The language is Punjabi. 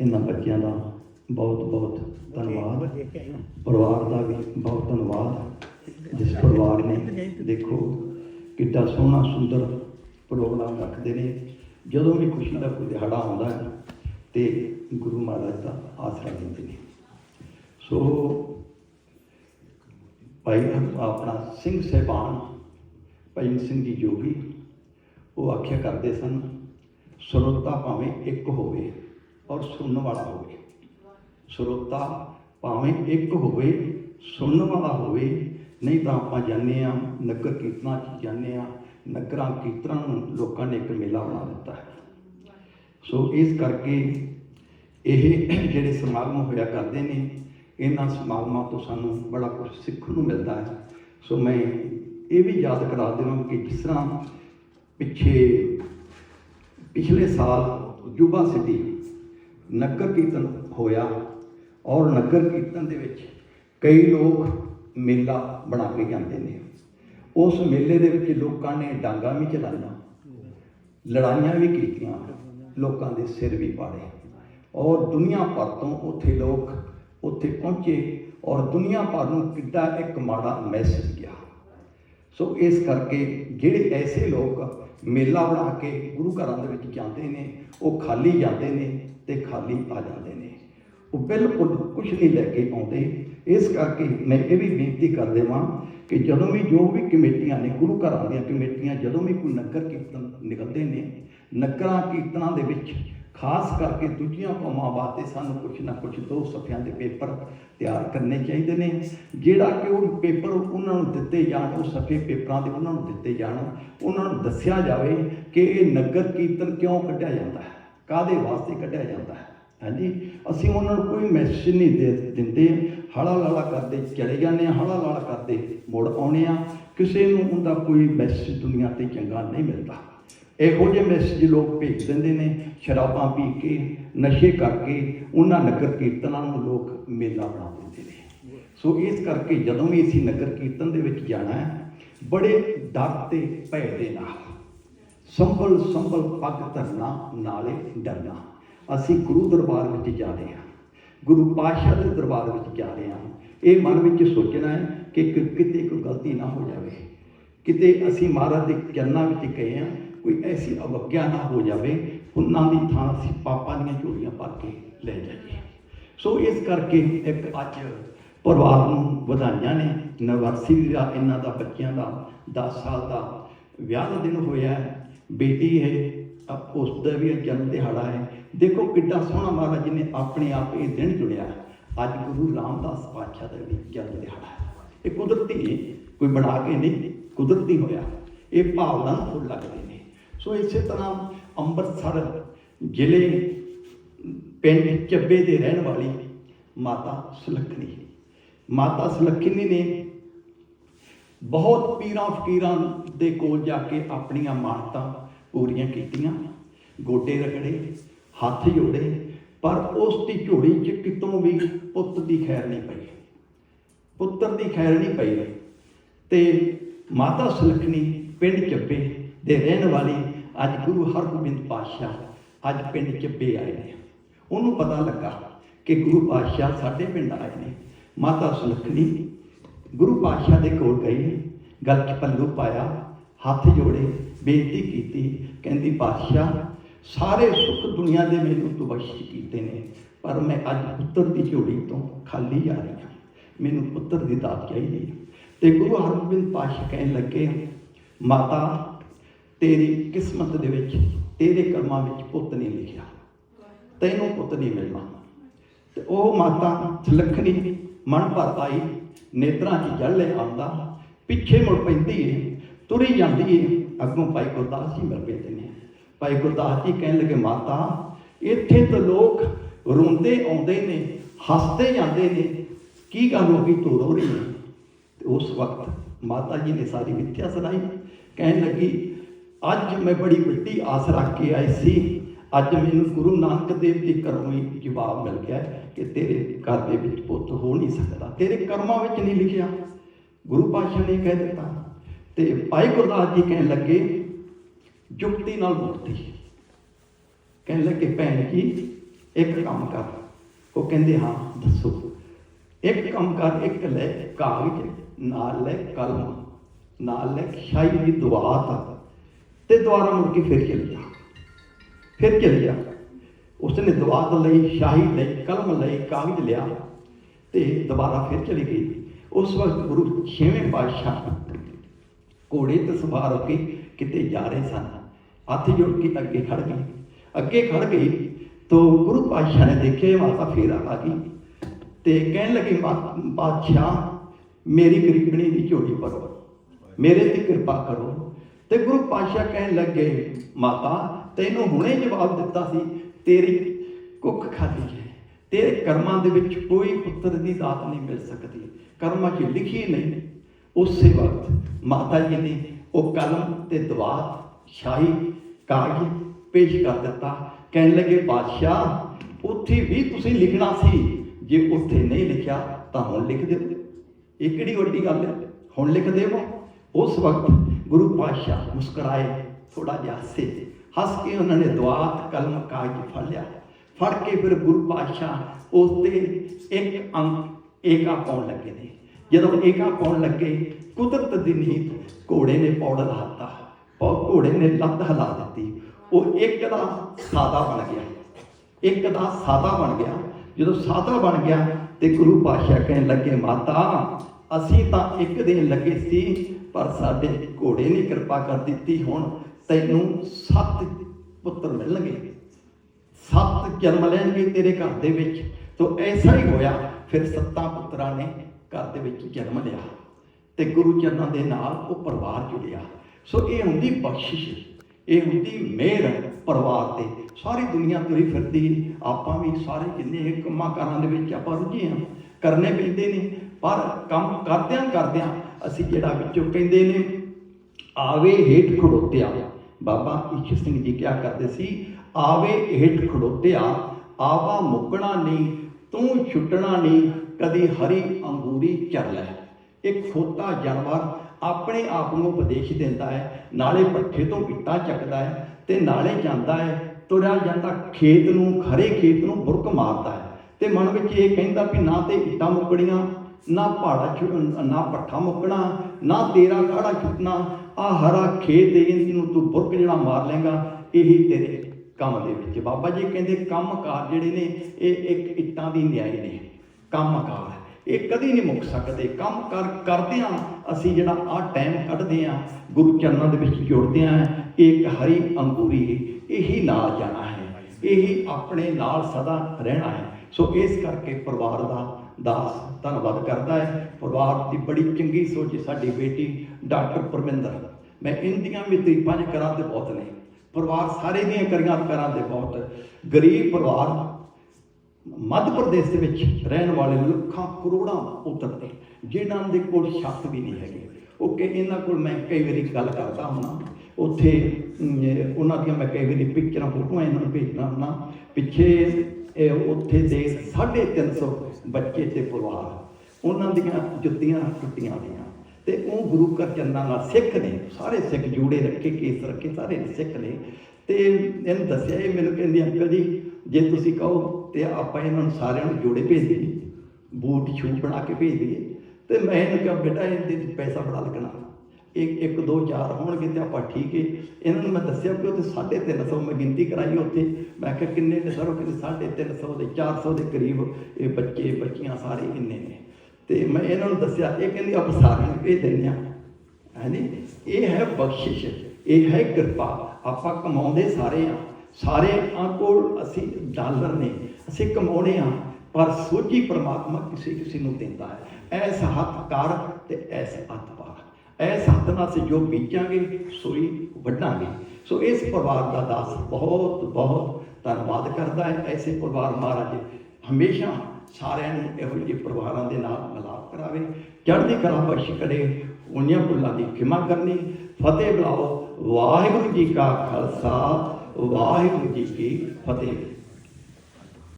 ਇਹਨਾਂ ਬੱਚਿਆਂ ਦਾ ਬਹੁਤ ਬਹੁਤ ਧੰਨਵਾਦ। ਪਰਿਵਾਰ ਦਾ ਵੀ ਬਹੁਤ ਧੰਨਵਾਦ। ਜਿਸ ਪਰਿਵਾਰ ਨੇ ਦੇਖੋ ਕਿੱਡਾ ਸੋਹਣਾ ਸੁੰਦਰ ਪ੍ਰੋਗਰਾਮ ਰੱਖਦੇ ਨੇ। ਜਦੋਂ ਵੀ ਖੁਸ਼ੀ ਦਾ ਕੋਈ ਦਿਹਾੜਾ ਆਉਂਦਾ ਹੈ ਤੇ ਗੁਰੂ ਮਹਾਰਾਜ ਦਾ ਆਸਰਾ ਦਿੰਦੇ ਨੇ। ਸੋ ਭਾਈ ਆਪਣਾ ਸਿੰਘ ਸਹਿਬਾਨ ਭਾਈ ਸਿੰਘ ਜੀ ਜੋਗੀ ਉਹ ਆਖਿਆ ਕਰਦੇ ਸਨ ਸਰੋਤਾ ਭਾਵੇਂ ਇੱਕ ਹੋਵੇ। ਔਰ ਸੁਣਨ ਵਾਲਾ ਹੋਵੇ। ਸਰੋਤਾ ਭਾਵੇਂ ਇੱਕ ਹੋਵੇ, ਸੁਣਨ ਵਾਲਾ ਹੋਵੇ, ਨਹੀਂ ਤਾਂ ਆਪਾਂ ਜਾਣਦੇ ਆ ਨਗਰ ਕੀਰਤਨਾਂ 'ਚ ਜਾਂਦੇ ਆ ਨਗਰਾਂ ਕੀਰਤਨਾਂ ਨੂੰ ਲੋਕਾਂ ਨੇ ਇੱਕ ਮੇਲਾ ਬਣਾ ਦਿੱਤਾ ਹੈ। ਸੋ ਇਸ ਕਰਕੇ ਇਹ ਜਿਹੜੇ ਸਮਾਗਮ ਹੋਇਆ ਕਰਦੇ ਨੇ, ਇਹਨਾਂ ਸਮਾਗਮਾਂ ਤੋਂ ਸਾਨੂੰ ਬੜਾ ਕੁਝ ਸਿੱਖਣ ਨੂੰ ਮਿਲਦਾ ਹੈ। ਸੋ ਮੈਂ ਇਹ ਵੀ ਯਾਦ ਕਰਾ ਦੇਵਾਂ ਕਿ ਜਿਸ ਤਰ੍ਹਾਂ ਪਿੱਛੇ, ਪਿਛਲੇ ਸਾਲ ਯੁਵਾ ਸਿਟੀ ਨਗਰ ਕੀਰਤਨ ਹੋਇਆ ਔਰ ਨਗਰ ਕੀਰਤਨ ਦੇ ਵਿੱਚ ਕਈ ਲੋਕ ਮੇਲਾ ਬਣਾ ਕੇ ਜਾਂਦੇ ਨੇ। ਉਸ ਮੇਲੇ ਦੇ ਵਿੱਚ ਲੋਕਾਂ ਨੇ ਡਾਂਗਾ ਵੀ ਚਲਾਈਆਂ, ਲੜਾਈਆਂ ਵੀ ਕੀਤੀਆਂ, ਲੋਕਾਂ ਦੇ ਸਿਰ ਵੀ ਪਾੜੇ ਔਰ ਦੁਨੀਆ ਭਰ ਤੋਂ ਉੱਥੇ ਲੋਕ ਉੱਥੇ ਪਹੁੰਚੇ ਔਰ ਦੁਨੀਆ ਭਰ ਨੂੰ ਕਿੱਡਾ ਇੱਕ ਮਾੜਾ ਮੈਸੇਜ ਗਿਆ। ਸੋ ਇਸ ਕਰਕੇ ਜਿਹੜੇ ਐਸੇ ਲੋਕ ਮੇਲਾ ਬਣਾ ਕੇ ਗੁਰੂ ਘਰਾਂ ਦੇ ਵਿੱਚ ਜਾਂਦੇ ਨੇ, ਉਹ ਖਾਲੀ ਜਾਂਦੇ ਨੇ ਤੇ ਖਾਲੀ ਆ ਜਾਂਦੇ ਨੇ। ਉਹ ਬਿਲਕੁਲ ਕੁਝ ਨਹੀਂ ਲੈ ਕੇ ਆਉਂਦੇ। ਇਸ ਕਰਕੇ ਮੈਂ ਇਹ ਵੀ ਬੇਨਤੀ ਕਰ ਦੇਵਾਂ ਕਿ ਜਦੋਂ ਵੀ ਜੋ ਵੀ ਕਮੇਟੀਆਂ ਨੇ, ਗੁਰੂ ਘਰਾਂ ਦੀਆਂ ਕਮੇਟੀਆਂ ਜਦੋਂ ਵੀ ਕੋਈ ਨਗਰ ਕੀਰਤਨ ਨਿਕਲਦੇ ਨੇ, ਨਗਰਾਂ ਕੀਰਤਨਾਂ ਦੇ ਵਿੱਚ ਖਾਸ ਕਰਕੇ ਦੂਜੀਆਂ ਕੌਮਾਂ ਵਾਸਤੇ ਸਾਨੂੰ ਕੁਝ ਨਾ ਕੁਝ ਦੋ ਸਫ਼ਿਆਂ ਦੇ ਪੇਪਰ ਤਿਆਰ ਕਰਨੇ ਚਾਹੀਦੇ ਨੇ। ਜਿਹੜਾ ਕਿ ਉਹ ਪੇਪਰ ਉਹਨਾਂ ਨੂੰ ਦਿੱਤੇ ਜਾਣ, ਉਹ ਸਫ਼ੇ ਪੇਪਰਾਂ ਦੇ ਉਹਨਾਂ ਨੂੰ ਦਿੱਤੇ ਜਾਣ। ਉਹਨਾਂ ਨੂੰ ਦੱਸਿਆ ਜਾਵੇ ਕਿ ਇਹ ਨਗਰ ਕੀਰਤਨ ਕਿਉਂ ਕੱਢਿਆ ਜਾਂਦਾ ਹੈ। ਕਾਦੇ ਵਾਸਤੇ ਕੱਢਿਆ ਜਾਂਦਾ ਹੈ? ਹਾਂਜੀ, ਅਸੀਂ ਉਹਨਾਂ ਨੂੰ ਕੋਈ ਮੈਸੇਜ ਨਹੀਂ ਦੇ ਦਿੰਦੇ। ਹਲਾ ਲਾਲਾ ਕਰਦੇ ਚਲੇ ਜਾਂਦੇ ਆ ਹਲਾ ਲਾਲਾ ਕਰਦੇ ਮੁੜ ਆਉਣੇ ਆ ਕਿਸੇ ਨੂੰ ਉਹਦਾ ਕੋਈ ਮੈਸੇਜ ਦੁਨੀਆ ਤੇ ਚੰਗਾ ਨਹੀਂ ਮਿਲਦਾ। ਇਹੋ ਜਿਹੇ ਮੈਸੇਜ ਲੋਕ ਭੇਜ ਦਿੰਦੇ ਨੇ, ਸ਼ਰਾਬਾਂ ਪੀ ਕੇ, ਨਸ਼ੇ ਕਰਕੇ, ਉਹਨਾਂ ਨਗਰ ਕੀਰਤਨਾਂ ਨੂੰ ਲੋਕ ਮੇਲਾ ਬਣਾ ਦਿੰਦੇ ਨੇ। ਸੋ ਇਸ ਕਰਕੇ ਜਦੋਂ ਵੀ ਅਸੀਂ ਨਗਰ ਕੀਰਤਨ ਦੇ ਵਿੱਚ ਜਾਣਾ ਹੈ, ਬੜੇ ਡਰ ਤੇ ਭੈ ਦੇ ਨਾਲ ਸੰਭਲ ਸੰਭਲ ਪੱਗ ਧਰਨਾ, ਨਾਲੇ ਡਰਨਾ। ਅਸੀਂ ਗੁਰੂ ਦਰਬਾਰ ਵਿੱਚ ਜਾ ਰਹੇ ਹਾਂ। ਗੁਰੂ ਪਾਤਸ਼ਾਹ ਦੇ ਦਰਬਾਰ ਵਿੱਚ ਜਾ ਰਹੇ ਹਾਂ। ਇਹ ਮਨ ਵਿੱਚ ਸੋਚਣਾ ਹੈ ਕਿ ਕਿਤੇ ਕੋਈ ਗਲਤੀ ਨਾ ਹੋ ਜਾਵੇ। ਕਿਤੇ ਅਸੀਂ ਮਹਾਰਾਜ ਦੇ ਚਰਨਾਂ ਵਿੱਚ ਗਏ ਹਾਂ, ਕੋਈ ਐਸੀ ਅਵਗਿਆ ਨਾ ਹੋ ਜਾਵੇ, ਉਹਨਾਂ ਦੀ ਥਾਂ ਅਸੀਂ ਪਾਪਾਂ ਦੀਆਂ ਝੋਲੀਆਂ ਭਰ ਕੇ ਲੈ ਜਾਈਏ। ਸੋ ਇਸ ਕਰਕੇ ਇੱਕ ਅੱਜ ਪਰਿਵਾਰ ਨੂੰ ਵਧਾਈਆਂ ਨੇ। ਨਵਰਸੀ ਦਾ, ਇਹਨਾਂ ਦਾ ਬੱਚਿਆਂ ਦਾ 10 ਸਾਲ ਦਾ ਵਿਆਹ ਦਾ ਦਿਨ ਹੋਇਆ ਬੇਟੀ ਹੈ ਅ- ਉਸ ਦਾ ਵੀ ਜਨਮ ਦਿਹਾੜਾ ਹੈ। ਦੇਖੋ ਕਿੱਡਾ ਸੋਹਣਾ ਮਹਾਰਾਜ ਜੀ ਨੇ ਆਪਣੇ ਆਪ ਇਹ ਦਿਨ ਚੁਣਿਆ। ਅੱਜ ਗੁਰੂ ਰਾਮਦਾਸ ਪਾਤਸ਼ਾਹ ਦਾ ਵੀ ਜਨਮ ਦਿਹਾੜਾ ਹੈ। ਇਹ ਕੁਦਰਤੀ ਕੋਈ ਬਣਾ ਕੇ ਨਹੀਂ, ਕੁਦਰਤੀ ਹੋਇਆ। ਇਹ ਭਾਵਨਾ ਨੂੰ ਫੁੱਲ ਲੱਗਦੇ ਨੇ। ਸੋ ਇਸੇ ਤਰ੍ਹਾਂ ਅੰਮ੍ਰਿਤਸਰ ਜ਼ਿਲ੍ਹੇ, ਪਿੰਡ ਚੱਬੇ ਦੇ ਰਹਿਣ ਵਾਲੀ ਮਾਤਾ ਸੁਲੱਖਣੀ। ਮਾਤਾ ਸੁਲੱਖਣੀ ਨੇ ਬਹੁਤ ਪੀਰਾਂ ਫਕੀਰਾਂ ਦੇ ਕੋਲ ਜਾ ਕੇ ਆਪਣੀਆਂ ਮਾਨਤਾਂ ਪੂਰੀਆਂ ਕੀਤੀਆਂ, ਗੋਡੇ ਰਗੜੇ, ਹੱਥ ਜੋੜੇ, ਪਰ ਉਸ ਦੀ ਝੋਲੀ 'ਚ ਕਿਤੋਂ ਵੀ ਪੁੱਤ ਦੀ ਖੈਰ ਨਹੀਂ ਪਈ। ਪੁੱਤਰ ਦੀ ਖੈਰ ਨਹੀਂ ਪਈ ਤੇ ਮਾਤਾ ਸੁਲੱਖਣੀ ਪਿੰਡ ਚੱਬੇ ਦੇ ਰਹਿਣ ਵਾਲੀ ਅੱਜ ਗੁਰੂ ਹਰਗੋਬਿੰਦ ਪਾਤਸ਼ਾਹ ਅੱਜ ਪਿੰਡ ਚੱਬੇ ਆਏ ਨੇ। ਉਹਨੂੰ ਪਤਾ ਲੱਗਾ ਕਿ ਗੁਰੂ ਪਾਤਸ਼ਾਹ ਸਾਡੇ ਪਿੰਡ ਆਏ ਨੇ। ਮਾਤਾ ਸੁਲਖਣੀ ਗੁਰੂ ਪਾਤਸ਼ਾਹ ਦੇ ਕੋਲ ਗਈ, ਗਲ 'ਚ ਪੱਲੂ ਪਾਇਆ, ਹੱਥ ਜੋੜੇ, ਬੇਨਤੀ ਕੀਤੀ, ਕਹਿੰਦੀ, ਪਾਤਸ਼ਾਹ, ਸਾਰੇ ਸੁੱਖ ਦੁਨੀਆ ਦੇ ਮੈਨੂੰ ਤੂੰ ਬਖਸ਼ਿਸ਼ ਕੀਤੇ ਨੇ, ਪਰ ਮੈਂ ਅੱਜ ਪੁੱਤਰ ਦੀ ਝੋਲੀ ਤੋਂ ਖਾਲੀ ਜਾ ਰਹੀ ਹਾਂ। ਮੈਨੂੰ ਪੁੱਤਰ ਦੀ ਦਾਤ ਚਾਹੀਦੀ ਹੈ। ਤੇ ਗੁਰੂ ਹਰਗੋਬਿੰਦ ਪਾਤਸ਼ਾਹ ਕਹਿਣ ਲੱਗੇ, ਮਾਤਾ, ਤੇਰੀ ਕਿਸਮਤ ਦੇ ਵਿੱਚ, ਤੇਰੇ ਕਰਮਾਂ ਵਿੱਚ ਪੁੱਤ ਨਹੀਂ ਲਿਖਿਆ। ਤੈਨੂੰ ਪੁੱਤ ਨਹੀਂ ਮਿਲਣਾ। ਤੇ ਉਹ ਮਾਤਾ ਸੁਲੱਖਣੀ ਮਨ ਭਰ ਆਈ ਨੇਤਰਾਂ 'ਚ ਜਲ ਲੈ ਆਉਂਦਾ, ਪਿੱਛੇ ਮੁੜ ਪੈਂਦੀ ਏ, ਤੁਰੀ ਜਾਂਦੀ ਏ, ਅੱਗੋਂ ਭਾਈ ਗੁਰਦਾਸ ਜੀ ਮਿਲ ਪੈਂਦੇ ਨੇ। ਭਾਈ ਗੁਰਦਾਸ ਜੀ ਕਹਿਣ ਲੱਗੇ, ਮਾਤਾ, ਇੱਥੇ ਤਾਂ ਲੋਕ ਰੋਂਦੇ ਆਉਂਦੇ ਨੇ, ਹੱਸਦੇ ਜਾਂਦੇ ਨੇ, ਕੀ ਗੱਲ ਹੋ ਗਈ, ਤੂੰ ਰੋ ਰਹੀ ਹੈ ਤੇ ਉਸ ਵਕਤ ਮਾਤਾ ਜੀ ਨੇ ਸਾਰੀ ਮਿੱਥਿਆ ਸੁਣਾਈ, ਕਹਿਣ ਲੱਗੀ, ਅੱਜ ਮੈਂ ਬੜੀ ਵੱਡੀ ਆਸ ਰੱਖ ਕੇ ਆਈ ਸੀ ਅੱਜ ਮੈਨੂੰ ਗੁਰੂ ਨਾਨਕ ਦੇਵ ਜੀ ਘਰੋਂ ਹੀ ਜਵਾਬ ਮਿਲ ਗਿਆ ਕਿ ਤੇਰੇ ਘਰ ਦੇ ਵਿੱਚ ਪੁੱਤ ਹੋ ਨਹੀਂ ਸਕਦਾ। ਤੇਰੇ ਕਰਮਾਂ ਵਿੱਚ ਨਹੀਂ ਲਿਖਿਆ। ਗੁਰੂ ਪਾਤਸ਼ਾਹ ਨੇ ਕਹਿ ਦਿੱਤਾ। ਤੇ ਭਾਈ ਗੁਰਦਾਸ ਜੀ ਕਹਿਣ ਲੱਗੇ, ਜੁਗਤੀ ਨਾਲ ਮੁਕਤੀ। ਕਹਿਣ ਲੱਗੇ, ਭੈਣ ਜੀ, ਇੱਕ ਕੰਮ ਕਰ। ਉਹ ਕਹਿੰਦੇ, ਹਾਂ, ਦੱਸੋ। ਇੱਕ ਕੰਮ ਕਰ, ਇੱਕ ਲੈ ਕਾਗਜ਼, ਨਾਲ ਲੈ ਕਲਮ, ਨਾਲ ਲੈ ਸ਼ਾਹੀ ਦੀ ਤੱਕ ਤੇ ਦੁਆਰਾ ਮੁੜ ਕੇ ਫਿਰ ਚਲ ਜਾ ਫਿਰ ਚਲ ਉਸਨੇ ਦੁਆਤ ਲਈ, ਸ਼ਾਹੀ ਲਈ, ਕਲਮ ਲਈ ਕਾਗਜ਼ ਲਿਆ ਤੇ ਦੁਬਾਰਾ ਫਿਰ ਚਲੀ ਗਈ। ਉਸ ਵਕਤ ਗੁਰੂ ਛੇਵੇਂ ਪਾਤਸ਼ਾਹ ਘੋੜੇ ਤੇ ਸਵਾਰ ਹੋ ਕੇ ਕਿਤੇ ਜਾ ਰਹੇ ਸਨ। ਹੱਥ ਜੋੜ ਕੇ ਅੱਗੇ ਖੜ ਗਏ। ਅੱਗੇ ਖੜ ਗਈ ਤੋ ਗੁਰੂ ਪਾਤਸ਼ਾਹ ਨੇ ਦੇਖਿਆ ਮਾਤਾ ਫੇਰ ਆ ਗਈ ਤੇ ਕਹਿਣ ਲੱਗੇ ਪਾਤਸ਼ਾਹ, ਮੇਰੀ ਗਰੀਬਣੀ ਦੀ ਝੋਲੀ ਭਰੋ। ਮੇਰੇ ਤੇ ਕਿਰਪਾ ਕਰੋ। ਤੇ ਗੁਰੂ ਪਾਤਸ਼ਾਹ ਕਹਿਣ ਲੱਗੇ, ਮਾਤਾ ਤੈਨੂੰ ਹੁਣੇ ਜਵਾਬ ਦਿੱਤਾ ਸੀ, ਤੇਰੀ ਕੁੱਖ ਖਾਲੀ ਹੈ। ਤੇਰੇ ਕਰਮਾਂ ਦੇ ਵਿੱਚ ਕੋਈ ਪੁੱਤਰ ਦੀ ਦਾਤ ਨਹੀਂ ਮਿਲ ਸਕਦੀ। ਕਰਮਾਂ 'ਚ ਲਿਖੀ ਨਹੀਂ। ਉਸੇ ਵਕਤ ਮਾਤਾ ਜੀ ਨੇ ਉਹ ਕਲਮ ਤੇ ਦਵਾਤ, ਸ਼ਾਹੀ, ਕਾਗਜ਼ ਪੇਸ਼ ਕਰ ਦਿੱਤਾ। ਕਹਿਣ ਲੱਗੇ, ਬਾਦਸ਼ਾਹ, ਉੱਥੇ ਵੀ ਤੁਸੀਂ ਲਿਖਣਾ ਸੀ। ਜੇ ਉੱਥੇ ਨਹੀਂ ਲਿਖਿਆ, ਤਾਂ ਹੁਣ ਲਿਖ ਦਿਓ। ਇਹ ਕਿਹੜੀ ਵੱਡੀ ਗੱਲ ਹੈ? ਹੁਣ ਲਿਖ ਦੇਵੋ। ਉਸ ਵਕਤ ਗੁਰੂ ਪਾਤਸ਼ਾਹ ਮੁਸਕਰਾਏ ਥੋੜਾ ਜਿਹਾ ਹੱਸੇ। ਹੱਸ ਕੇ ਉਹਨਾਂ ਨੇ ਦੁਆਤ ਕਲਮ ਕਾਜ ਫੜ ਲਿਆ ਫੜ ਕੇ ਫਿਰ ਗੁਰੂ ਪਾਤਸ਼ਾਹ ਉਸ ਤੇ ਇੱਕ ਅੰਕ ਏਕਾ ਪਾਉਣ ਲੱਗੇ ਨੇ। ਜਦੋਂ ਏਕਾ ਪਾਉਣ ਲੱਗੇ, ਕੁਦਰਤ ਦੀ ਨੀਤ ਘੋੜੇ ਨੇ ਪੌੜ ਲਾਤਾ ਉਹ ਘੋੜੇ ਨੇ ਲੱਤ ਹਿਲਾ ਦਿੱਤੀ। ਉਹ ਇੱਕ ਦਾ ਸਾਦਾ ਬਣ ਗਿਆ। ਇੱਕ ਦਾ ਸਾਦਾ ਬਣ ਗਿਆ। ਜਦੋਂ ਸਾਦਾ ਬਣ ਗਿਆ ਤੇ ਗੁਰੂ ਪਾਤਸ਼ਾਹ ਕਹਿਣ ਲੱਗੇ, ਮਾਤਾ, ਅਸੀਂ ਤਾਂ ਇੱਕ ਦਿਨ ਲੱਗੇ ਸੀ, ਪਰ ਸਾਡੇ ਘੋੜੇ ਨੇ ਕਿਰਪਾ ਕਰ ਦਿੱਤੀ। ਹੁਣ ਤੈਨੂੰ ਸੱਤ ਪੁੱਤਰ ਮਿਲਣਗੇ। ਸੱਤ ਜਨਮ ਲੈਣਗੇ ਤੇਰੇ ਘਰ ਦੇ ਵਿੱਚ। ਤੋ ਐਸਾ ਹੀ ਹੋਇਆ, ਫਿਰ ਸੱਤਾਂ ਪੁੱਤਰਾਂ ਨੇ ਘਰ ਦੇ ਵਿੱਚ ਜਨਮ ਲਿਆ ਤੇ ਗੁਰੂ ਚਰਨਾਂ ਦੇ ਨਾਲ ਉਹ ਪਰਿਵਾਰ ਜੁੜਿਆ। ਸੋ ਇਹ ਹੁੰਦੀ ਬਖਸ਼ਿਸ਼, ਇਹ ਹੁੰਦੀ ਮਿਹਰ ਪਰਿਵਾਰ ਤੇ। ਸਾਰੀ ਦੁਨੀਆ ਤੁਰੀ ਫਿਰਦੀ ਆਪਾਂ ਵੀ ਸਾਰੇ ਜਿੰਨੇ ਕੰਮਾਂ ਕਾਰਾਂ ਦੇ ਵਿੱਚ ਆਪਾਂ ਰੁੱਝੇ ਹਾਂ ਕਰਨੇ ਪੈਂਦੇ ਨੇ। ਪਰ ਕੰਮ ਕਰਦਿਆਂ ਕਰਦਿਆਂ ਅਸੀਂ ਜਿਹੜਾ ਵਿੱਚੋਂ ਕਹਿੰਦੇ ਨੇ ਆਵੇ ਹੇਠ ਖੜੋਤਿਆ। ਬਾਬਾ ਈਸ਼ਰ ਸਿੰਘ ਜੀ ਕਿਹਾ ਕਰਦੇ ਸੀ? ਆਵੇ ਹੇਠ ਖੜੋਤਿਆ, ਆਵਾ ਮੁੱਕਣਾ ਨਹੀਂ, ਤੂੰ ਛੁੱਟਣਾ ਨਹੀਂ, ਕਦੀ ਹਰੀ ਅੰਗੂਰੀ ਚਰ ਲੈ। ਇੱਕ ਖੋਤਾ ਜਾਨਵਰ ਆਪਣੇ ਆਪ ਨੂੰ ਉਪਦੇਸ਼ ਦਿੰਦਾ ਹੈ, ਨਾਲੇ ਪੱਠੇ ਤੋਂ ਇੱਟਾਂ ਚੱਕਦਾ ਹੈ ਤੇ ਨਾਲੇ ਜਾਂਦਾ ਹੈ, ਤੁਰਿਆ ਜਾਂਦਾ ਖੇਤ ਨੂੰ, ਖਰੇ ਖੇਤ ਨੂੰ ਬੁਰਕ ਮਾਰਦਾ ਹੈ। ਤੇ ਮਨ ਵਿੱਚ ਇਹ ਕਹਿੰਦਾ ਵੀ ਨਾ ਤੇ ਇੱਟਾਂ ਮੁੱਕਣੀਆਂ ਨਾ ਪਹਾੜਾ ਛੁ- ਨਾ ਪੱਠਾ ਮੁੱਕਣਾ, ਨਾ ਤੇਰਾ ਕਾੜਾ ਛੁੱਟਣਾ ਆ ਹਰਾ ਖੇਤ ਦੇ ਇਹਨੂੰ ਤੂੰ ਬੁਰਕ ਜਿਹੜਾ ਮਾਰ ਲੇਗਾ ਇਹੀ ਤੇਰੇ ਕੰਮ ਦੇ ਵਿੱਚ। ਬਾਬਾ ਜੀ ਕਹਿੰਦੇ ਕੰਮਕਾਰ ਜਿਹੜੇ ਨੇ, ਇਹ ਇੱਕ ਇੱਟਾਂ ਦੀ ਨਿਆਈ ਨੇ। ਕੰਮਕਾਰ, ਇਹ ਕਦੀ ਨਹੀਂ ਮੁੱਕ ਸਕਦੇ। ਕੰਮ ਕਰ ਕਰਦੇ ਆ ਅਸੀਂ ਜਿਹੜਾ ਆ ਟਾਈਮ ਕੱਢਦੇ ਆ ਗੁਰੂ ਚਰਨਾਂ ਦੇ ਵਿੱਚ ਜੁੜਦੇ ਆ ਇੱਕ ਹਰੀ ਅੰਗੂਰੀ ਇਹੀ ਨਾਲ ਜਾਣਾ ਹੈ। ਇਹੀ ਆਪਣੇ ਨਾਲ ਸਦਾ ਰਹਿਣਾ ਹੈ। ਸੋ ਇਸ ਕਰਕੇ ਪਰਿਵਾਰ ਦਾ ਦਾਸ। ਧੰਨਵਾਦ ਕਰਦਾ ਹੈ। ਪਰਿਵਾਰ ਦੀ ਬੜੀ ਚੰਗੀ ਸੋਚ ਸਾਡੀ ਬੇਟੀ, ਡਾਕਟਰ ਪਰਮਿੰਦਰ। ਮੈਂ ਇੰਦੀਆਂ ਵੀ ਤਰੀਫਾਂ ਚ ਕਰਾਂ ਤੇ ਬਹੁਤ ਨੇ। ਪਰਿਵਾਰ ਸਾਰੇ ਦੀਆਂ ਕਰੀਆਂ ਕਰਾਂ ਦੇ ਬਹੁਤ। ਗਰੀਬ ਪਰਿਵਾਰ ਮੱਧ ਪ੍ਰਦੇਸ਼ ਦੇ ਵਿੱਚ ਰਹਿਣ ਵਾਲੇ ਲੱਖਾਂ ਕਰੋੜਾਂ ਪੁੱਤਰ ਨੇ ਜਿਨ੍ਹਾਂ ਦੇ ਕੋਲ ਛੱਤ ਵੀ ਨਹੀਂ ਹੈਗੀ। ਉਹ ਕਿ ਇਹਨਾਂ ਕੋਲ ਮੈਂ ਕਈ ਵਾਰੀ ਗੱਲ ਕਰਦਾ ਹੁੰਨਾ ਉੱਥੇ ਉਹਨਾਂ ਦੀਆਂ ਮੈਂ ਕਈ ਵਾਰੀ ਪਿਕਚਰਾਂ ਫੋਟੋਆਂ ਇਹਨਾਂ ਨੂੰ ਭੇਜਦਾ ਹੁੰਨਾ ਪਿੱਛੇ ਉੱਥੇ ਦੇ 350 ਬੱਚੇ ਤੇ ਪਰਿਵਾਰ। ਉਹਨਾਂ ਦੀਆਂ ਜੁੱਤੀਆਂ ਟੁੱਟੀਆਂ ਦੀਆਂ ਤੇ ਉਹ ਗੁਰੂ ਘਰ ਚੰਨਾਂ ਨਾਲ ਸਿੱਖ ਨੇ। ਸਾਰੇ ਸਿੱਖ ਜੂੜੇ ਰੱਖੇ, ਕੇਸ ਰੱਖੇ, ਸਾਰੇ ਸਿੱਖ ਨੇ। ਤੇ ਇਹਨੂੰ ਦੱਸਿਆ ਇਹ ਮੈਨੂੰ ਕਹਿੰਦੀ, ਅੰਕਲ ਜੀ, ਜੇ ਤੁਸੀਂ ਕਹੋ ਤੇ ਆਪਾਂ ਇਹਨਾਂ ਨੂੰ ਸਾਰਿਆਂ ਨੂੰ ਜੋੜੇ ਭੇਜ ਦਈਏ। ਬੂਟ ਸ਼ੂ ਬਣਾ ਕੇ ਭੇਜ ਦਈਏ। ਤੇ ਮੈਂ ਇਹਨੂੰ ਕਿਹਾ, ਬੇਟਾ, ਇਹਦੇ ਵਿੱਚ ਪੈਸਾ ਬੜਾ ਲੱਗਣਾ। ਇੱਕ ਇੱਕ, ਦੋ, ਚਾਰ ਹੋਣਗੇ ਤੇ ਆਪਾਂ ਠੀਕ ਹੈ ਇਹਨਾਂ ਨੂੰ ਮੈਂ ਦੱਸਿਆ ਕਿ ਉੱਥੇ 350 ਮੈਂ ਗਿਣਤੀ ਕਰਾਈ ਉੱਥੇ। ਮੈਂ ਕਿਹਾ ਕਿੰਨੇ ਨੇ ਸਰ? ਉਹ ਕਹਿੰਦੇ 350 ਦੇ 400 ਦੇ ਕਰੀਬ ਇਹ ਬੱਚੇ, ਬੱਚੀਆਂ ਸਾਰੇ ਇੰਨੇ ਨੇ। ਤੇ ਮੈਂ ਇਹਨਾਂ ਨੂੰ ਦੱਸਿਆ, ਇਹ ਕਹਿੰਦੀ ਆਪਾਂ ਸਾਰਿਆਂ ਨੂੰ ਭੇਜ ਦਿੰਦੇ ਹਾਂ। ਹਾਂਜੀ ਇਹ ਹੈ ਬਖਸ਼ਿਸ਼, ਇਹ ਹੈ ਕਿਰਪਾ। ਆਪਾਂ ਕਮਾਉਂਦੇ ਸਾਰੇ ਆ ਸਾਰੇ ਆ ਕੋਲ ਅਸੀਂ ਡਾਲਰ ਨੇ, ਅਸੀਂ ਕਮਾਉਣੇ ਆ ਪਰ ਸੋਝੀ ਪਰਮਾਤਮਾ ਕਿਸੇ ਕਿਸੇ ਨੂੰ ਦਿੰਦਾ ਹੈ। ਐਸ ਹੱਥ ਕਰ ਤੇ ਐਸ ਹੱਥ ਇਹ ਐਸ ਨਾਲ ਅਸੀਂ ਜੋ ਬੀਜਾਂਗੇ ਸੋਈ ਵੱਢਾਂਗੇ। ਸੋ ਇਸ ਪਰਿਵਾਰ ਦਾ ਦਾਸ ਬਹੁਤ ਬਹੁਤ ਧੰਨਵਾਦ ਕਰਦਾ ਹੈ ਐਸੇ ਪਰਿਵਾਰ ਮਹਾਰਾਜ। ਹਮੇਸ਼ਾ ਸਾਰਿਆਂ ਨੂੰ ਇਹੋ ਜਿਹੇ ਪਰਿਵਾਰਾਂ ਦੇ ਨਾਲ ਮਿਲਾਪ ਕਰਾਵੇ। ਚੜ੍ਹਦੀ ਕਲਾ ਬਖਸ਼ ਕਰੇ, ਉਹਨੀਆਂ ਭੁੱਲਾਂ ਦੀ ਖਿਮਾ ਕਰਨੀ। ਫਤਿਹ ਬੁਲਾਓ, ਵਾਹਿਗੁਰੂ ਜੀ ਕਾ ਖਾਲਸਾ, ਵਾਹਿਗੁਰੂ ਜੀ ਕੀ ਫਤਿਹ।